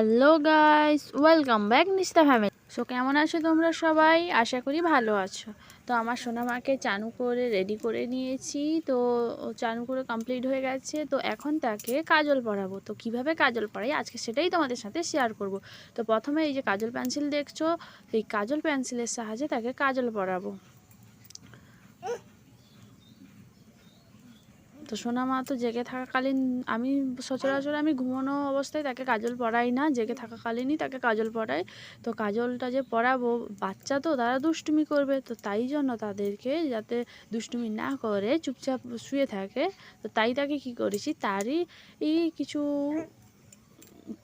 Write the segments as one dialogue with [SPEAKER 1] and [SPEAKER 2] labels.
[SPEAKER 1] Hello guys, welcome back Nishta family. So কেমন আছো তোমরা সবাই? আশা করি ভালো আছো। তো আমার সোনামাকে চানু করে রেডি করে নিয়েছি। তো চানু করে কমপ্লিট হয়ে গেছে। তো এখন তাকে কাজল পরাবো তো কীভাবে কাজল পরাই আজকে সেটাই তোমাদের সাথে শেয়ার করব। তো প্রথমে এই যে কাজল পেন্সিল দেখছ এই কাজল পেন্সিলের সাহায্যে তাকে কাজল পরাবো তো সোনামা তো জেগে থাকাকালীন আমি সচরাচর আমি ঘুমানো অবস্থায় তাকে কাজল পরাই না, জেগে থাকাকালীনই তাকে কাজল পরাই তো কাজলটা যে পরাবো বাচ্চা তো তারা দুষ্টুমি করবে, তো তাই জন্য তাদেরকে যাতে দুষ্টুমি না করে, চুপচাপ শুয়ে থাকে, তো তাই তাকে কি করেছি, তারই কিছু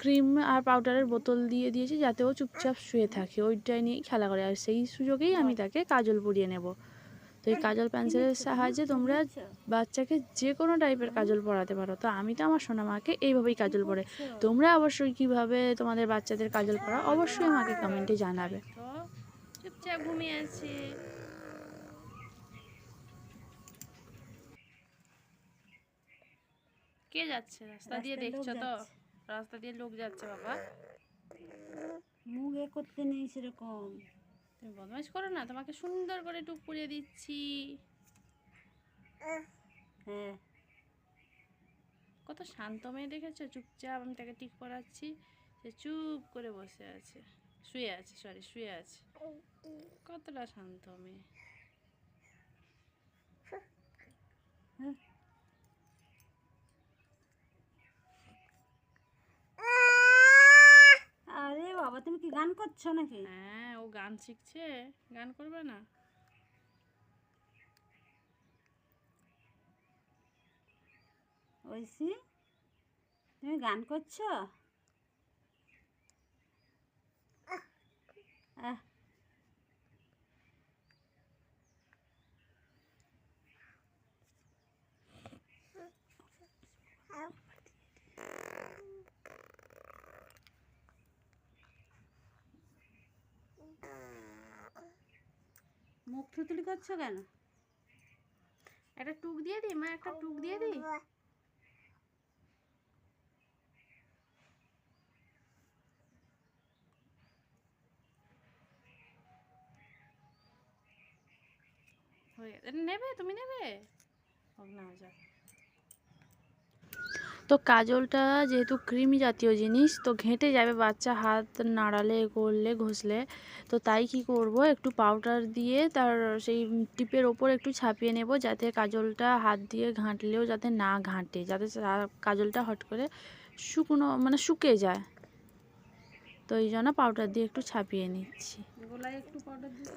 [SPEAKER 1] ক্রিম আর পাউডারের বোতল দিয়ে দিয়েছি, যাতে ও চুপচাপ শুয়ে থাকে, ওইটাই নিয়েই খেলা করে, আর সেই সুযোগেই আমি তাকে কাজল পরিয়ে নেব। তো এই কাজল পেন্সিলের সাহায্যে তোমরা বাচ্চাকে যে কোনো টাইপের কাজল পরাতে পারো। তো আমি তো আমার সোনা মাকে এইভাবেই কাজল পরে তোমরা অবশ্যই কীভাবে তোমাদের বাচ্চাদের কাজল পরা অবশ্যই আমাকে কমেন্টে জানাবে। চুপচাপ ঘুমিয়ে আছে। কে যাচ্ছে? রাস্তা দিয়ে দেখছ তো? রাস্তা দিয়ে লোক যাচ্ছে বাবা।
[SPEAKER 2] মুখ এ করতে নেই সেরকম।
[SPEAKER 1] তুমি বদমাইশ করো না তোমাকে সুন্দর করে টুক পরিয়ে দিচ্ছি।
[SPEAKER 2] হ্যাঁ।
[SPEAKER 1] কত শান্ত মেয়ে দেখেছ? চুপচাপ আমি তাকে টিক পরাচ্ছি সে চুপ করে বসে আছে। শুয়ে আছে সরি শুয়ে আছে। কতটা শান্ত মেয়ে।
[SPEAKER 2] হ্যাঁ। আরে বাবা তুমি কি গান করছ নাকি?
[SPEAKER 1] হ্যাঁ। গান শিখছে গান করবে না?
[SPEAKER 2] ঐশী তুমি গান করছ? আহ, মুখ থুতলি করছ কেন?
[SPEAKER 1] একটা টুক দিয়ে দিই মা, একটা টুক দিয়ে দিই নেবে, তুমি নেবে? না, যাক। তো কাজলটা যেহেতু ক্রিমি জাতীয় জিনিস তো ঘেঁটে যাবে বাচ্চা হাত নাড়ালে করলে ঘষলে। তো তাই কি করব? একটু পাউডার দিয়ে তার সেই টিপের ওপর একটু ছাপিয়ে নেব যাতে কাজলটা হাত দিয়ে ঘাঁটলেও যাতে না ঘাঁটে যাতে কাজলটা হট করে শুকনো মানে শুকে যায়। তো এই জন্য পাউডার দিয়ে একটু ছাপিয়ে নিচ্ছি।
[SPEAKER 2] একটু পাউডার দিয়ে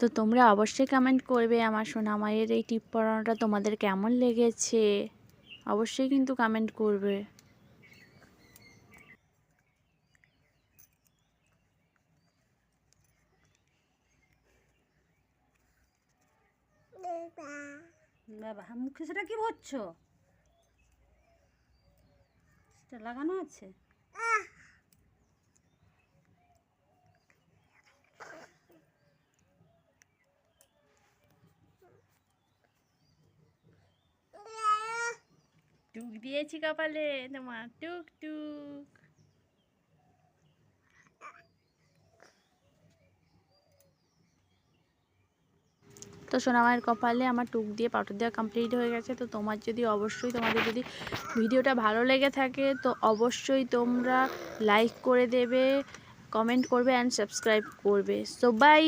[SPEAKER 1] তো তোমরা অবশ্যই কমেন্ট করবে আমার সোনা মায়ের এই টিপ পড়ানোটা তোমাদের কেমন লেগেছে? অবশ্যই কিন্তু কমেন্ট করবে।
[SPEAKER 2] বাবা মুখে সেটা কি ভরছো সেটা লাগানো আছে?
[SPEAKER 1] টুক দিয়েছি কপালে তোমার টুক টুক তো সোনামায়ের কপালে আমার টুক দিয়ে পাউডার দেওয়া কমপ্লিট হয়ে গেছে। তো তোমার যদি অবশ্যই তোমাদের যদি ভিডিওটা ভালো লেগে থাকে, তো অবশ্যই তোমরা লাইক করে দেবে কমেন্ট করবে অ্যান্ড সাবস্ক্রাইব করবে। So bye